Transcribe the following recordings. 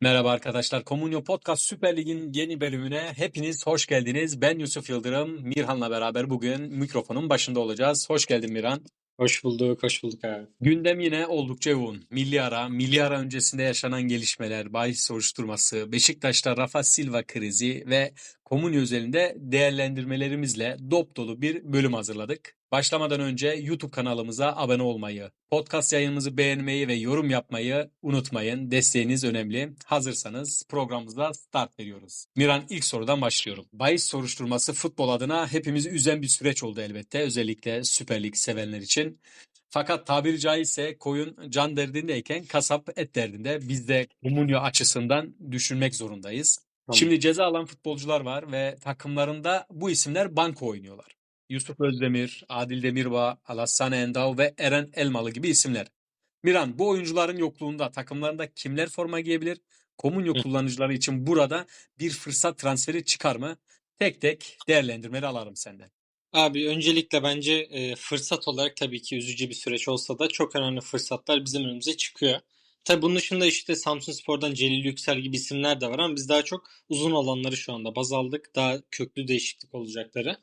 Merhaba arkadaşlar. Komunyo Podcast Süper Lig'in yeni bölümüne hepiniz hoş geldiniz. Ben Yusuf Yıldırım. Mirhan'la beraber bugün mikrofonun başında olacağız. Hoş geldin Mirhan. Hoş bulduk, hoş bulduk abi. Gündem yine oldukça yoğun. Milli ara, milli ara öncesinde yaşanan gelişmeler, bahis soruşturması, Beşiktaş'ta Rafa Silva krizi ve Komunyo özelinde değerlendirmelerimizle dop dolu bir bölüm hazırladık. Başlamadan önce YouTube kanalımıza abone olmayı, podcast yayınımızı beğenmeyi ve yorum yapmayı unutmayın. Desteğiniz önemli. Hazırsanız programımıza start veriyoruz. Miran ilk sorudan başlıyorum. Bahis soruşturması futbol adına hepimizi üzen bir süreç oldu elbette. Özellikle Süper Lig sevenler için. Fakat tabiri caizse koyun can derdindeyken kasap et derdinde. Biz de Komunyo açısından düşünmek zorundayız. Tamam. Şimdi ceza alan futbolcular var ve takımlarında bu isimler banko oynuyorlar. Yusuf Özdemir, Adil Demirbağ, Alassane Endao ve Eren Elmalı gibi isimler. Miran bu oyuncuların yokluğunda takımlarında kimler forma giyebilir? Komunyo kullanıcıları için burada bir fırsat transferi çıkar mı? Tek tek değerlendirmeleri alalım senden. Abi öncelikle bence e, fırsat olarak tabii ki üzücü bir süreç olsa da çok önemli fırsatlar bizim önümüze çıkıyor. Tabii bunun dışında işte Samsunspor'dan Celil Yüksel gibi isimler de var ama biz daha çok uzun alanları şu anda baz aldık. Daha köklü değişiklik olacakları.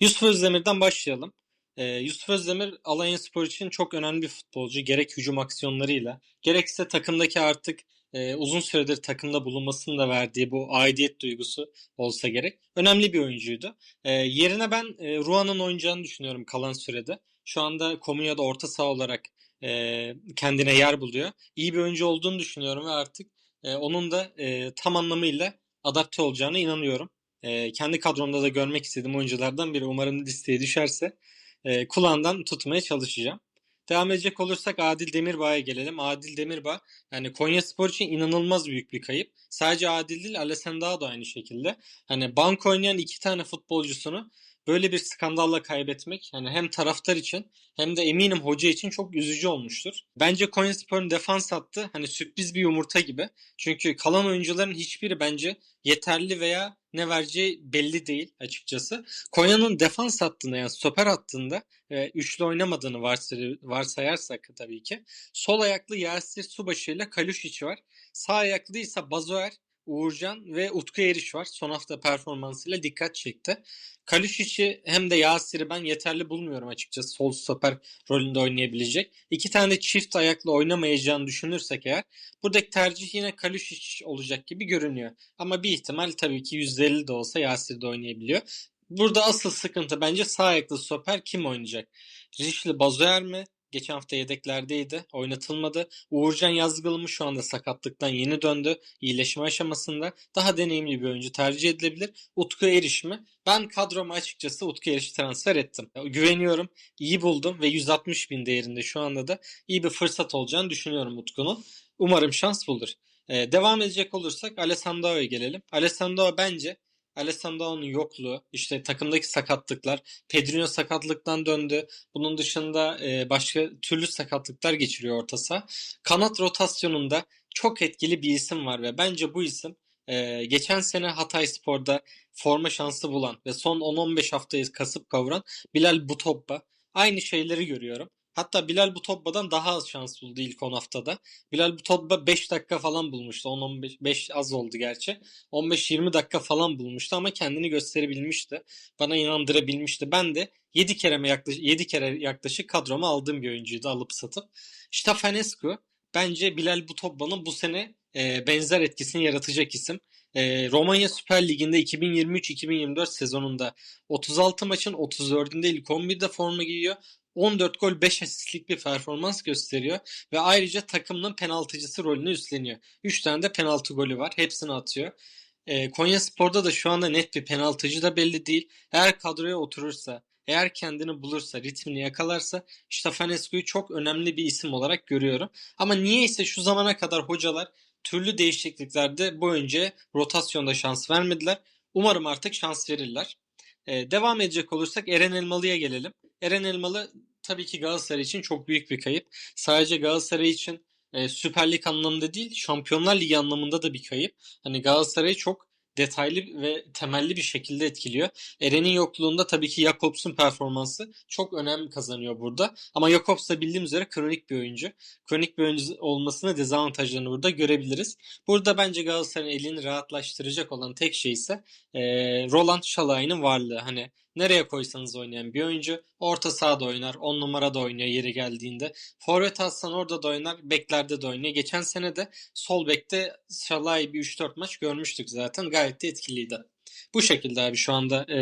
Yusuf Özdemir'den başlayalım. Ee, Yusuf Özdemir Alanyaspor için çok önemli bir futbolcu. Gerek hücum aksiyonlarıyla, gerekse takımdaki artık e, uzun süredir takımda bulunmasının da verdiği bu aidiyet duygusu olsa gerek. Önemli bir oyuncuydu. E, yerine ben e, Ruan'ın oynayacağını düşünüyorum kalan sürede. Şu anda Komunya'da orta saha olarak e, kendine yer buluyor. İyi bir oyuncu olduğunu düşünüyorum ve artık e, onun da e, tam anlamıyla adapte olacağına inanıyorum. E, kendi kadromda da görmek istediğim oyunculardan biri. Umarım listeye düşerse e, kulağından tutmaya çalışacağım. Devam edecek olursak Adil Demirbağ'a gelelim. Adil Demirbağ yani Konya Spor için inanılmaz büyük bir kayıp. Sadece Adil değil Alessandro da aynı şekilde. Hani bank oynayan iki tane futbolcusunu böyle bir skandalla kaybetmek yani hem taraftar için hem de eminim hoca için çok üzücü olmuştur. Bence Konyaspor'un defans hattı hani sürpriz bir yumurta gibi. Çünkü kalan oyuncuların hiçbiri bence yeterli veya ne vereceği belli değil açıkçası. Konya'nın defans hattında yani stoper hattında e, üçlü oynamadığını varsay varsayarsak tabii ki sol ayaklı Yasir Subaşı ile Kaluşic var. Sağ ayaklı ise Bazoer, Uğurcan ve Utku Eriş var. Son hafta performansıyla dikkat çekti. Kalüşic'i hem de Yasir'i ben yeterli bulmuyorum açıkçası sol stoper rolünde oynayabilecek. İki tane çift ayaklı oynamayacağını düşünürsek eğer buradaki tercih yine Kalüşic olacak gibi görünüyor. Ama bir ihtimal tabii ki %50 de olsa Yasir de oynayabiliyor. Burada asıl sıkıntı bence sağ ayaklı stoper kim oynayacak? Rişli Bazoer mi? Geçen hafta yedeklerdeydi. Oynatılmadı. Uğurcan Yazgılı şu anda sakatlıktan yeni döndü. İyileşme aşamasında. Daha deneyimli bir oyuncu tercih edilebilir. Utku Eriş mi? Ben kadroma açıkçası Utku Eriş'i transfer ettim. Güveniyorum. iyi buldum ve 160 bin değerinde şu anda da iyi bir fırsat olacağını düşünüyorum Utku'nun. Umarım şans bulur. Ee, devam edecek olursak Alessandro'ya gelelim. Alessandro bence Alessandro'nun yokluğu, işte takımdaki sakatlıklar, Pedrinho sakatlıktan döndü. Bunun dışında e, başka türlü sakatlıklar geçiriyor orta. Kanat rotasyonunda çok etkili bir isim var ve bence bu isim e, geçen sene Hatay Spor'da forma şansı bulan ve son 10-15 haftayı kasıp kavuran Bilal Butobba. Aynı şeyleri görüyorum. Hatta Bilal Butobba'dan daha az şans buldu ilk 10 haftada. Bilal Butobba 5 dakika falan bulmuştu. 10-15 5 az oldu gerçi. 15-20 dakika falan bulmuştu ama kendini gösterebilmişti. Bana inandırabilmişti. Ben de 7 kere yaklaşık 7 kere yaklaşık kadroma aldığım bir oyuncuydu alıp satıp. Stefanescu bence Bilal Butobba'nın bu sene e, benzer etkisini yaratacak isim. E, Romanya Süper Ligi'nde 2023-2024 sezonunda 36 maçın 34'ünde ilk 11'de forma giyiyor. 14 gol 5 asistlik bir performans gösteriyor ve ayrıca takımının penaltıcısı rolünü üstleniyor. 3 tane de penaltı golü var. Hepsini atıyor. E, Konya Spor'da da şu anda net bir penaltıcı da belli değil. Eğer kadroya oturursa, eğer kendini bulursa, ritmini yakalarsa Stefanescu'yu çok önemli bir isim olarak görüyorum. Ama niyeyse şu zamana kadar hocalar türlü değişikliklerde önce rotasyonda şans vermediler. Umarım artık şans verirler. Ee, devam edecek olursak Eren Elmalı'ya gelelim. Eren Elmalı tabii ki Galatasaray için çok büyük bir kayıp. Sadece Galatasaray için e, Süper Lig anlamında değil, Şampiyonlar Ligi anlamında da bir kayıp. Hani Galatasaray'ı çok detaylı ve temelli bir şekilde etkiliyor. Eren'in yokluğunda tabii ki Jakobs'un performansı çok önem kazanıyor burada. Ama Jakobs da bildiğim üzere kronik bir oyuncu. Kronik bir oyuncu olmasının dezavantajlarını burada görebiliriz. Burada bence Galatasaray'ın elini rahatlaştıracak olan tek şey ise e, Roland Şalay'ın varlığı. Hani nereye koysanız oynayan bir oyuncu. Orta sahada oynar, 10 numarada oynuyor yeri geldiğinde. Forvet atsan orada da oynar, beklerde de oynuyor. Geçen sene de sol bekte Şalay bir 3-4 maç görmüştük zaten. Gayet de etkiliydi. Bu şekilde abi şu anda e,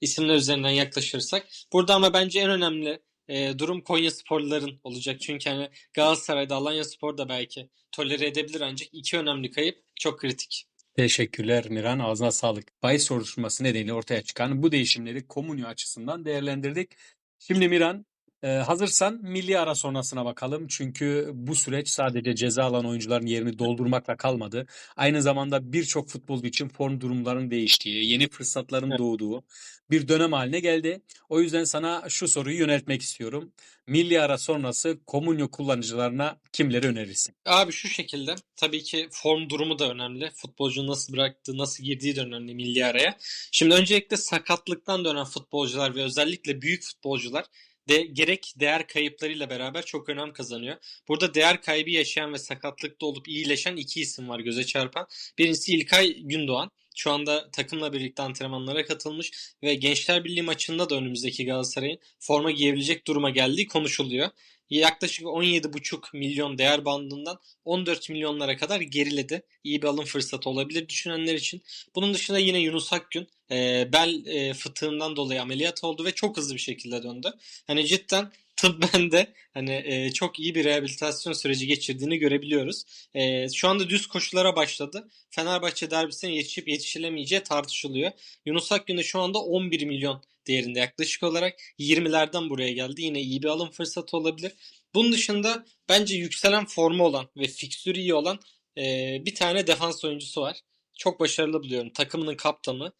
isimler üzerinden yaklaşırsak. Burada ama bence en önemli e, durum Konya sporluların olacak. Çünkü hani Galatasaray'da Alanya Spor da belki tolere edebilir ancak iki önemli kayıp çok kritik. Teşekkürler Miran. Ağzına sağlık. Bahis soruşturması nedeniyle ortaya çıkan bu değişimleri Komunyo açısından değerlendirdik. Şimdi Miran e, hazırsan milli ara sonrasına bakalım. Çünkü bu süreç sadece ceza alan oyuncuların yerini doldurmakla kalmadı. Aynı zamanda birçok futbolcu için form durumlarının değiştiği, yeni fırsatların doğduğu bir dönem haline geldi. O yüzden sana şu soruyu yöneltmek istiyorum. Milli ara sonrası Komunyo kullanıcılarına kimleri önerirsin? Abi şu şekilde tabii ki form durumu da önemli. Futbolcu nasıl bıraktığı, nasıl girdiği de önemli milli araya. Şimdi öncelikle sakatlıktan dönen futbolcular ve özellikle büyük futbolcular de gerek değer kayıplarıyla beraber çok önem kazanıyor. Burada değer kaybı yaşayan ve sakatlıkta olup iyileşen iki isim var göze çarpan. Birincisi İlkay Gündoğan. Şu anda takımla birlikte antrenmanlara katılmış ve Gençler Birliği maçında da önümüzdeki Galatasaray'ın forma giyebilecek duruma geldiği konuşuluyor. Yaklaşık 17,5 milyon değer bandından 14 milyonlara kadar geriledi. İyi bir alım fırsatı olabilir düşünenler için. Bunun dışında yine Yunus Akgün e, bel e, fıtığından dolayı ameliyat oldu ve çok hızlı bir şekilde döndü. Hani cidden tıbben de hani e, çok iyi bir rehabilitasyon süreci geçirdiğini görebiliyoruz. E, şu anda düz koşulara başladı. Fenerbahçe derbisine yetişip yetişilemeyeceği tartışılıyor. Yunus Akgün de şu anda 11 milyon değerinde yaklaşık olarak 20'lerden buraya geldi. Yine iyi bir alım fırsatı olabilir. Bunun dışında bence yükselen formu olan ve fikstürü iyi olan e, bir tane defans oyuncusu var. Çok başarılı buluyorum. Takımının kaptanı,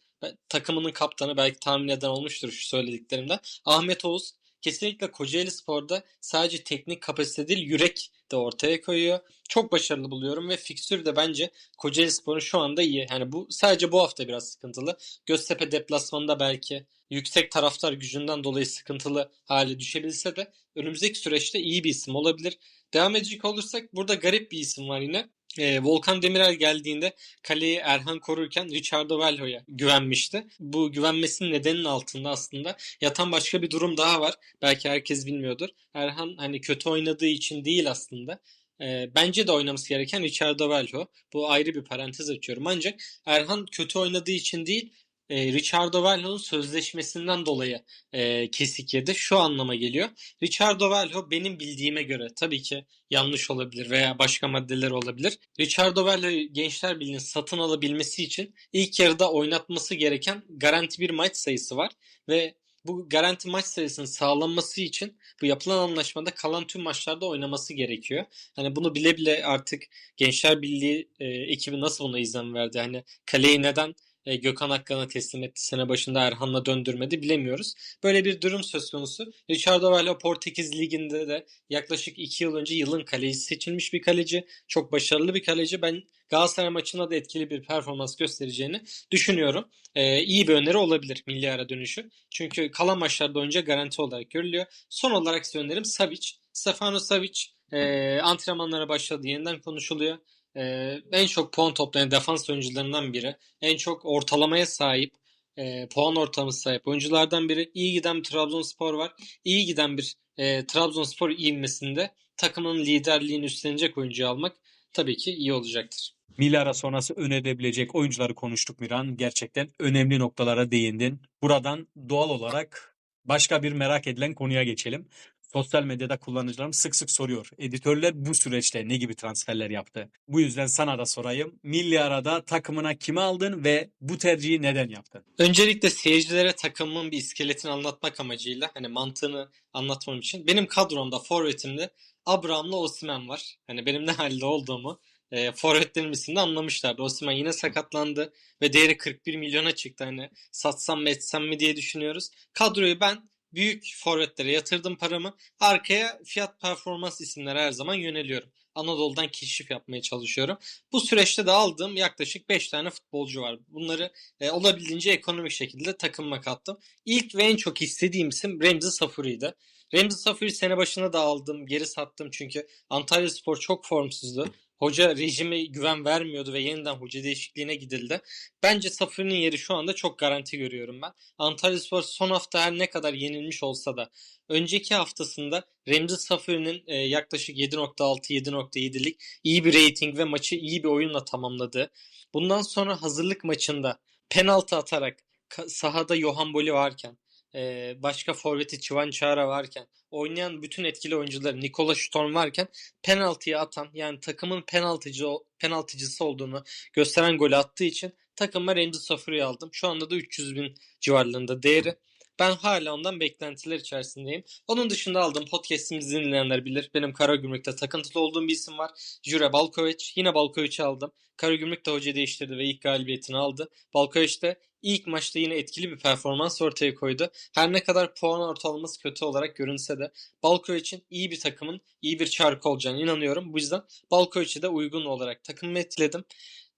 takımının kaptanı belki tahmin eden olmuştur şu söylediklerimden. Ahmet Oğuz kesinlikle Kocaeli Spor'da sadece teknik kapasite değil yürek de ortaya koyuyor. Çok başarılı buluyorum ve fikstür de bence Kocaeli Spor'un şu anda iyi. Yani bu sadece bu hafta biraz sıkıntılı. Göztepe deplasmanında belki yüksek taraftar gücünden dolayı sıkıntılı hale düşebilse de önümüzdeki süreçte iyi bir isim olabilir. Devam edecek olursak burada garip bir isim var yine. Ee, Volkan Demirel geldiğinde kaleyi Erhan korurken Richardo Velho'ya güvenmişti. Bu güvenmesinin nedeninin altında aslında yatan başka bir durum daha var. Belki herkes bilmiyordur. Erhan hani kötü oynadığı için değil aslında. Ee, bence de oynaması gereken Richardo Velho. Bu ayrı bir parantez açıyorum. Ancak Erhan kötü oynadığı için değil, e, Richardo Velho'nun sözleşmesinden dolayı e, kesik yedi. Şu anlama geliyor. Richardo Velho benim bildiğime göre tabii ki yanlış olabilir veya başka maddeler olabilir. Richardo Velho'yu Gençler Birliği'nin satın alabilmesi için ilk yarıda oynatması gereken garanti bir maç sayısı var ve bu garanti maç sayısının sağlanması için bu yapılan anlaşmada kalan tüm maçlarda oynaması gerekiyor. Hani bunu bile bile artık Gençler Birliği e, ekibi nasıl buna izin verdi? Hani kaleyi neden e, Gökhan Akkan'a teslim etti. Sene başında Erhan'la döndürmedi bilemiyoruz. Böyle bir durum söz konusu. Richardo Velho Portekiz Ligi'nde de yaklaşık 2 yıl önce yılın kalecisi seçilmiş bir kaleci. Çok başarılı bir kaleci. Ben Galatasaray maçında da etkili bir performans göstereceğini düşünüyorum. Ee, iyi bir öneri olabilir milli ara dönüşü. Çünkü kalan maçlarda oyuncu garanti olarak görülüyor. Son olarak size önerim Savic. Stefano Savic e, antrenmanlara başladı. Yeniden konuşuluyor. Ee, en çok puan toplayan defans oyuncularından biri. En çok ortalamaya sahip, e, puan ortalaması sahip oyunculardan biri. İyi giden bir Trabzonspor var. İyi giden bir e, Trabzonspor ivmesinde takımın liderliğini üstlenecek oyuncu almak tabii ki iyi olacaktır. Milli ara sonrası önerebilecek oyuncuları konuştuk Miran. Gerçekten önemli noktalara değindin. Buradan doğal olarak başka bir merak edilen konuya geçelim. Sosyal medyada kullanıcılarım sık sık soruyor. Editörler bu süreçte ne gibi transferler yaptı? Bu yüzden sana da sorayım. Milli arada takımına kimi aldın ve bu tercihi neden yaptın? Öncelikle seyircilere takımımın bir iskeletini anlatmak amacıyla hani mantığını anlatmam için benim kadromda forvetimde Abraham'la Osimhen var. Hani benim ne halde olduğumu e, forvetlerim isimde anlamışlardı. Osimhen yine sakatlandı ve değeri 41 milyona çıktı. Hani satsam mı etsem mi diye düşünüyoruz. Kadroyu ben büyük forvetlere yatırdım paramı. Arkaya fiyat performans isimlere her zaman yöneliyorum. Anadolu'dan keşif yapmaya çalışıyorum. Bu süreçte de aldığım yaklaşık 5 tane futbolcu var. Bunları e, olabildiğince ekonomik şekilde takımıma kattım. İlk ve en çok istediğim isim Remzi Safuri'ydi. Remzi Safuri sene başında da aldım, geri sattım çünkü Antalya Spor çok formsuzdu. Hoca rejime güven vermiyordu ve yeniden hoca değişikliğine gidildi. Bence Safuri'nin yeri şu anda çok garanti görüyorum ben. Antalya Spor son hafta her ne kadar yenilmiş olsa da önceki haftasında Remzi Safuri'nin e, yaklaşık 7.6-7.7'lik iyi bir rating ve maçı iyi bir oyunla tamamladığı. Bundan sonra hazırlık maçında penaltı atarak sahada Johan Boli varken e, başka forveti Çıvan Çağra varken oynayan bütün etkili oyuncular Nikola Storm varken penaltıya atan yani takımın penaltıcı penaltıcısı olduğunu gösteren golü attığı için takıma Remzi Safuri'yi aldım. Şu anda da 300 bin civarlarında değeri. Ben hala ondan beklentiler içerisindeyim. Onun dışında aldığım podcast'imizi dinleyenler bilir. Benim Karagümrük'te takıntılı olduğum bir isim var. Jure Balkovic. Yine Balkovic'i aldım. Karagümrük de hoca değiştirdi ve ilk galibiyetini aldı. Balkovic de ilk maçta yine etkili bir performans ortaya koydu. Her ne kadar puan ortalaması kötü olarak görünse de Balkovic'in iyi bir takımın iyi bir çarkı olacağını inanıyorum. Bu yüzden Balkovic'i de uygun olarak takımımı etkiledim.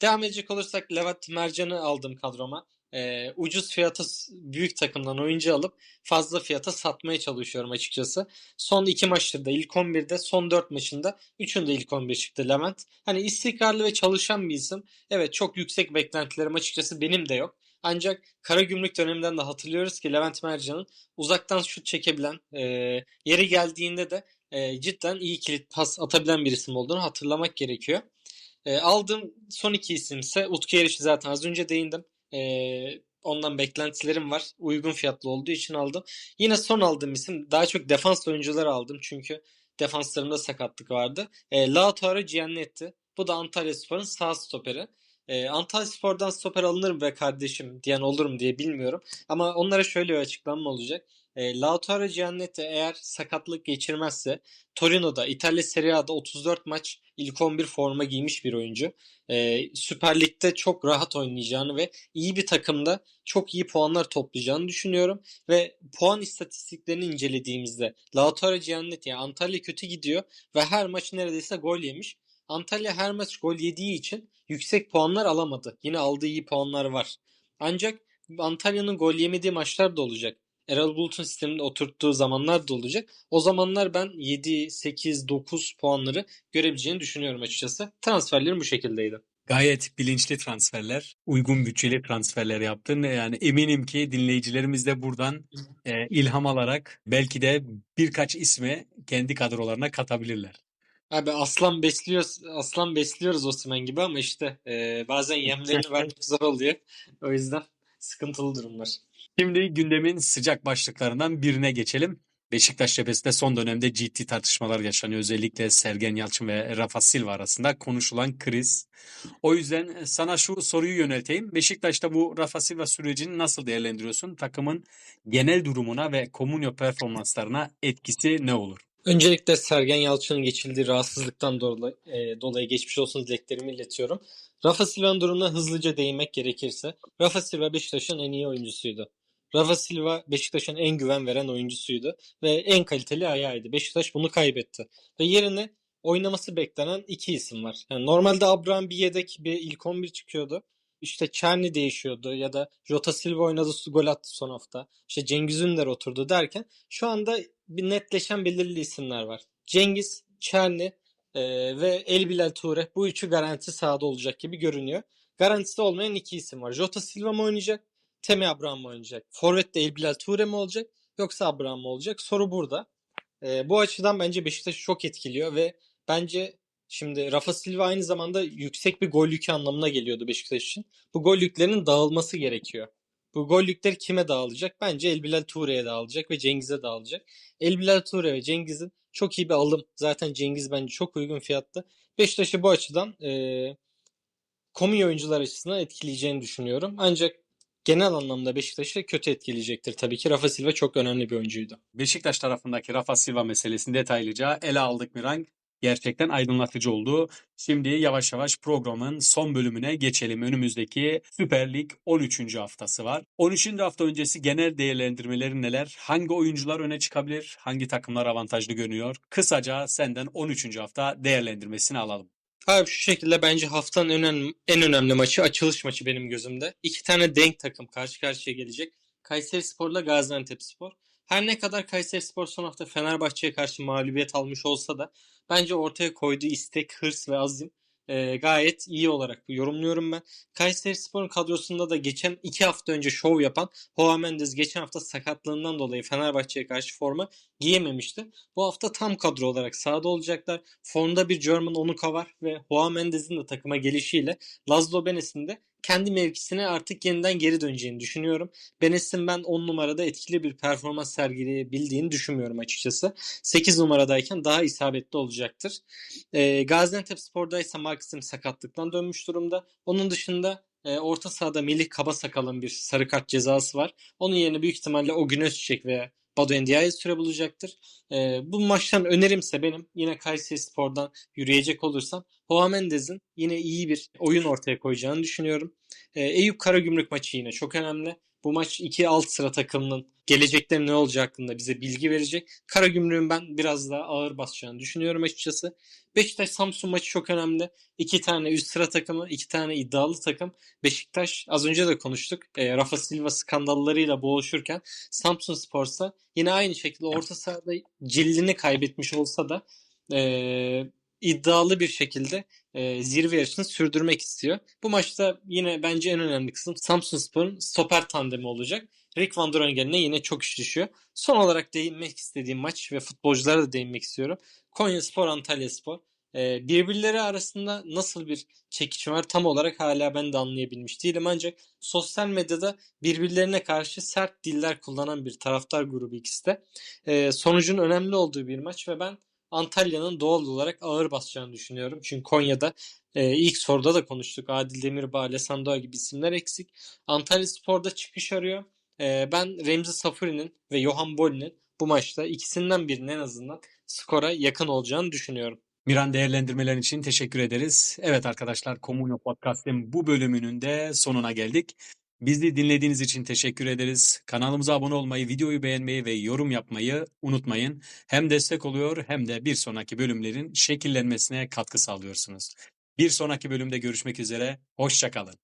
Devam edecek olursak Levent Mercan'ı aldım kadroma. Ee, ucuz fiyata büyük takımdan oyuncu alıp fazla fiyata satmaya çalışıyorum açıkçası. Son iki maçtır da ilk 11'de son 4 maçında 3'ünde ilk 11 çıktı Levent. Hani istikrarlı ve çalışan bir isim. Evet çok yüksek beklentilerim açıkçası benim de yok. Ancak Karagümrük döneminden de hatırlıyoruz ki Levent Mercan'ın uzaktan şut çekebilen, e, yeri geldiğinde de e, cidden iyi kilit pas atabilen bir isim olduğunu hatırlamak gerekiyor. E, aldığım son iki isim ise Utku Eriş'i zaten az önce değindim. E, ondan beklentilerim var. Uygun fiyatlı olduğu için aldım. Yine son aldığım isim daha çok defans oyuncuları aldım. Çünkü defanslarımda sakatlık vardı. E, Lautaro Giannetti. Bu da Antalya Spor'un sağ stoperi. E, Antalya Spor'dan stoper alınır mı be kardeşim diyen olur mu diye bilmiyorum. Ama onlara şöyle bir açıklamam olacak. E, Lautaro Giannetti eğer sakatlık geçirmezse Torino'da İtalya Serie A'da 34 maç ilk 11 forma giymiş bir oyuncu. E, Süper Lig'de çok rahat oynayacağını ve iyi bir takımda çok iyi puanlar toplayacağını düşünüyorum. Ve puan istatistiklerini incelediğimizde Lautaro Giannetti yani Antalya kötü gidiyor ve her maç neredeyse gol yemiş. Antalya her maç gol yediği için yüksek puanlar alamadı. Yine aldığı iyi puanlar var. Ancak Antalya'nın gol yemediği maçlar da olacak. Erol Bulut'un sisteminde oturttuğu zamanlar da olacak. O zamanlar ben 7, 8, 9 puanları görebileceğini düşünüyorum açıkçası. Transferlerim bu şekildeydi. Gayet bilinçli transferler, uygun bütçeli transferler yaptın. Yani eminim ki dinleyicilerimiz de buradan e, ilham alarak belki de birkaç ismi kendi kadrolarına katabilirler. Abi aslan besliyoruz, aslan besliyoruz Osimhen gibi ama işte e, bazen yemlerini vermek zor oluyor. O yüzden sıkıntılı durumlar. Şimdi gündemin sıcak başlıklarından birine geçelim. Beşiktaş cephesinde son dönemde ciddi tartışmalar yaşanıyor. Özellikle Sergen Yalçın ve Rafa Silva arasında konuşulan kriz. O yüzden sana şu soruyu yönelteyim. Beşiktaş'ta bu Rafa Silva sürecini nasıl değerlendiriyorsun? Takımın genel durumuna ve Comunio performanslarına etkisi ne olur? Öncelikle Sergen Yalçın'ın geçirdiği rahatsızlıktan dolayı, e, dolayı geçmiş olsun dileklerimi iletiyorum. Rafa Silva'nın durumuna hızlıca değinmek gerekirse, Rafa Silva Beşiktaş'ın en iyi oyuncusuydu. Rafa Silva Beşiktaş'ın en güven veren oyuncusuydu ve en kaliteli ayağıydı. Beşiktaş bunu kaybetti. Ve yerine oynaması beklenen iki isim var. Yani normalde Abraham bir yedek bir ilk 11 çıkıyordu. İşte Çerni değişiyordu ya da Jota Silva oynadı gol attı son hafta. İşte Cengiz Ünder oturdu derken şu anda bir netleşen belirli isimler var. Cengiz, Çerni e, ve El Bilal Toure bu üçü garanti sahada olacak gibi görünüyor. Garantisi olmayan iki isim var. Jota Silva mı oynayacak? Temi Abraham mı oynayacak? Forvet'te El Bilal Toure mi olacak? Yoksa Abraham mı olacak? Soru burada. E, bu açıdan bence Beşiktaş'ı çok etkiliyor ve bence şimdi Rafa Silva aynı zamanda yüksek bir gol yükü anlamına geliyordu Beşiktaş için. Bu gol yüklerinin dağılması gerekiyor. Bu gol yükleri kime dağılacak? Bence El Bilal Toure'ye dağılacak ve Cengiz'e dağılacak. El Bilal Toure ve Cengiz'in çok iyi bir alım. Zaten Cengiz bence çok uygun fiyatlı. Beşiktaş'ı bu açıdan e, komi oyuncular açısından etkileyeceğini düşünüyorum. Ancak genel anlamda Beşiktaş'ı kötü etkileyecektir tabii ki. Rafa Silva çok önemli bir oyuncuydu. Beşiktaş tarafındaki Rafa Silva meselesini detaylıca ele aldık Miran. gerçekten aydınlatıcı oldu. Şimdi yavaş yavaş programın son bölümüne geçelim. Önümüzdeki Süper Lig 13. haftası var. 13. hafta öncesi genel değerlendirmeleri neler? Hangi oyuncular öne çıkabilir? Hangi takımlar avantajlı görünüyor? Kısaca senden 13. hafta değerlendirmesini alalım. Abi şu şekilde bence haftanın önemli, en önemli maçı açılış maçı benim gözümde. İki tane denk takım karşı karşıya gelecek. Kayseri Spor'la Gaziantep Spor. Her ne kadar Kayseri Spor son hafta Fenerbahçe'ye karşı mağlubiyet almış olsa da bence ortaya koyduğu istek, hırs ve azim e, gayet iyi olarak yorumluyorum ben. Kayseri Spor'un kadrosunda da geçen iki hafta önce şov yapan Hoa Mendes geçen hafta sakatlığından dolayı Fenerbahçe'ye karşı forma giyememişti. Bu hafta tam kadro olarak sahada olacaklar. Formda bir German Onuka var ve Hoa Mendes'in de takıma gelişiyle Laszlo Benes'in de kendi mevkisine artık yeniden geri döneceğini düşünüyorum. Benes'in ben 10 numarada etkili bir performans sergileyebildiğini düşünmüyorum açıkçası. 8 numaradayken daha isabetli olacaktır. E, Gaziantep Spor'da ise Maxim sakatlıktan dönmüş durumda. Onun dışında e, orta sahada Melih Kabasakal'ın bir sarı kart cezası var. Onun yerine büyük ihtimalle o gün Özçiçek veya Badu Endiaye süre bulacaktır. E, bu maçtan önerimse benim yine Kayseri Spor'dan yürüyecek olursam Hoa Mendes'in yine iyi bir oyun ortaya koyacağını düşünüyorum. E, Eyüp Karagümrük maçı yine çok önemli. Bu maç iki alt sıra takımının gelecekte ne olacağı hakkında bize bilgi verecek. Karagümrük'ün ben biraz daha ağır basacağını düşünüyorum açıkçası. Beşiktaş Samsun maçı çok önemli. İki tane üst sıra takımı, iki tane iddialı takım. Beşiktaş az önce de konuştuk. E, Rafa Silva skandallarıyla boğuşurken Samsun Spor'sa yine aynı şekilde orta sahada cildini kaybetmiş olsa da e, iddialı bir şekilde e, zirve yarışını sürdürmek istiyor. Bu maçta yine bence en önemli kısım Samsun Spor'un stoper tandemi olacak. Rick Van Drongen'e yine çok iş düşüyor. Son olarak değinmek istediğim maç ve futbolculara da değinmek istiyorum. Konya Spor, Antalya Spor. Ee, birbirleri arasında nasıl bir çekişme var tam olarak hala ben de anlayabilmiş değilim. Ancak sosyal medyada birbirlerine karşı sert diller kullanan bir taraftar grubu ikisi de. Ee, sonucun önemli olduğu bir maç ve ben Antalya'nın doğal olarak ağır basacağını düşünüyorum. Çünkü Konya'da e, ilk soruda da konuştuk. Adil Demirbağ, Alessandro gibi isimler eksik. Antalya Spor'da çıkış arıyor. E, ben Remzi Safuri'nin ve Johan Bolli'nin bu maçta ikisinden birinin en azından skora yakın olacağını düşünüyorum. Miran değerlendirmelerin için teşekkür ederiz. Evet arkadaşlar Komunyo Podcast'ın bu bölümünün de sonuna geldik. Bizi dinlediğiniz için teşekkür ederiz. Kanalımıza abone olmayı, videoyu beğenmeyi ve yorum yapmayı unutmayın. Hem destek oluyor hem de bir sonraki bölümlerin şekillenmesine katkı sağlıyorsunuz. Bir sonraki bölümde görüşmek üzere. Hoşçakalın.